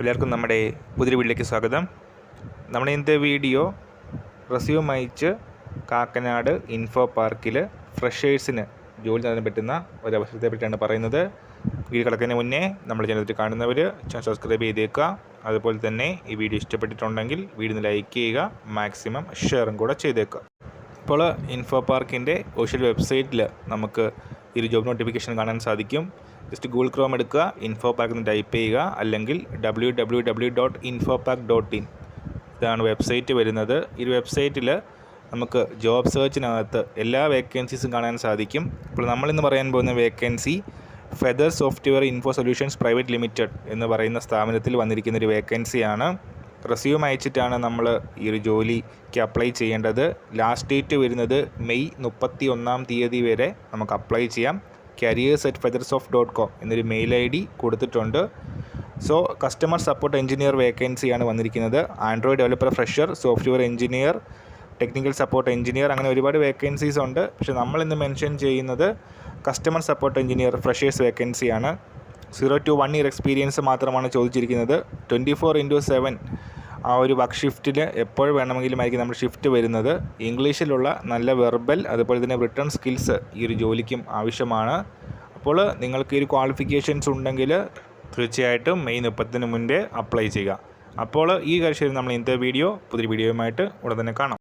എല്ലാവർക്കും നമ്മുടെ പുതിയ വീട്ടിലേക്ക് സ്വാഗതം. നമ്മുടെ ഇന്നത്തെ വീഡിയോ റെസ്യൂം അയച്ച് കാക്കനാട് ഇൻഫോ പാർക്കിൽ ഫ്രഷേഴ്സിന് ജോലി നൽകാൻ പറ്റുന്ന ഒരു അവസരത്തെ പറ്റിയാണ് പറയുന്നത്. വീഡിയോ കിടക്കുന്നതിന് മുന്നേ നമ്മൾ ചാനലിൽ കാണുന്നവർ ചാനൽ സബ്സ്ക്രൈബ് ചെയ്തേക്കുക. അതുപോലെ തന്നെ ഈ വീഡിയോ ഇഷ്ടപ്പെട്ടിട്ടുണ്ടെങ്കിൽ വീഡിയോ ലൈക്ക് ചെയ്യുക മാക്സിമം ഷെയറും കൂടെ ചെയ്തേക്കുക. ഇപ്പോൾ ഇൻഫോ പാർക്കിന്റെ ഒഫീഷ്യൽ വെബ്സൈറ്റിൽ നമുക്ക് ഈ ഒരു ജോബ് നോട്ടിഫിക്കേഷൻ കാണാൻ സാധിക്കും. ജസ്റ്റ് ഗൂഗിൾ ക്രോം എടുക്കുക ഇൻഫോ പാക്ക് എന്ന് ടൈപ്പ് ചെയ്യുക അല്ലെങ്കിൽ W W W dot Infopark dot in ഇതാണ് വെബ്സൈറ്റ് വരുന്നത്. ഈ വെബ്സൈറ്റിൽ നമുക്ക് ജോബ് സെർച്ചിനകത്ത് എല്ലാ വേക്കൻസീസും കാണാൻ സാധിക്കും. ഇപ്പോൾ നമ്മളിന്ന് പറയാൻ പോകുന്ന vacancy Feather software info solutions private limited എന്ന് പറയുന്ന സ്ഥാപനത്തിൽ വന്നിരിക്കുന്ന ഒരു വേക്കൻസിയാണ് റെസ്യൂം അയച്ചിട്ടാണ് നമ്മൾ ഈ ഒരു ജോലിക്ക് അപ്ലൈ ചെയ്യേണ്ടത്. ലാസ്റ്റ് ഡേറ്റ് വരുന്നത് മെയ് മുപ്പത്തി ഒന്നാം തീയതി വരെ നമുക്ക് അപ്ലൈ ചെയ്യാം. Careers at Feathersoft dot com എന്നൊരു മെയിൽ ഐ ഡി കൊടുത്തിട്ടുണ്ട്. സോ കസ്റ്റമർ സപ്പോർട്ട് എഞ്ചിനീയർ വേക്കൻസിയാണ് വന്നിരിക്കുന്നത്. Android developer fresher software engineer technical support engineer അങ്ങനെ ഒരുപാട് വേക്കൻസീസ് ഉണ്ട്. പക്ഷേ നമ്മൾ ഇന്ന് മെൻഷൻ ചെയ്യുന്നത് കസ്റ്റമർ സപ്പോർട്ട് എഞ്ചിനീയർ ഫ്രഷേഴ്സ് വേക്കൻസിയാണ് zero to one year experience മാത്രമാണ് ചോദിച്ചിരിക്കുന്നത്. ട്വന്റി ഫോർ ഇന്റു സെവൻ ആ ഒരു വർക്ക് ഷിഫ്റ്റിൽ എപ്പോൾ വേണമെങ്കിലും ആയിരിക്കും നമ്മൾ ഷിഫ്റ്റ് വരുന്നത്. ഇംഗ്ലീഷിലുള്ള നല്ല വെർബൽ അതുപോലെ തന്നെ റിട്ടേൺ സ്കിൽസ് ഈ ഒരു ജോലിക്കും ആവശ്യമാണ്. അപ്പോൾ നിങ്ങൾക്ക് ഈ ഒരു ക്വാളിഫിക്കേഷൻസ് ഉണ്ടെങ്കിൽ തീർച്ചയായിട്ടും മെയ് മുപ്പത്തിന് മുൻപേ അപ്ലൈ ചെയ്യുക. അപ്പോൾ ഈ കാര്യം നമ്മൾ ഇന്നത്തെ വീഡിയോ പുതിയ വീഡിയോയുമായിട്ട് ഉടൻ തന്നെ കാണാം.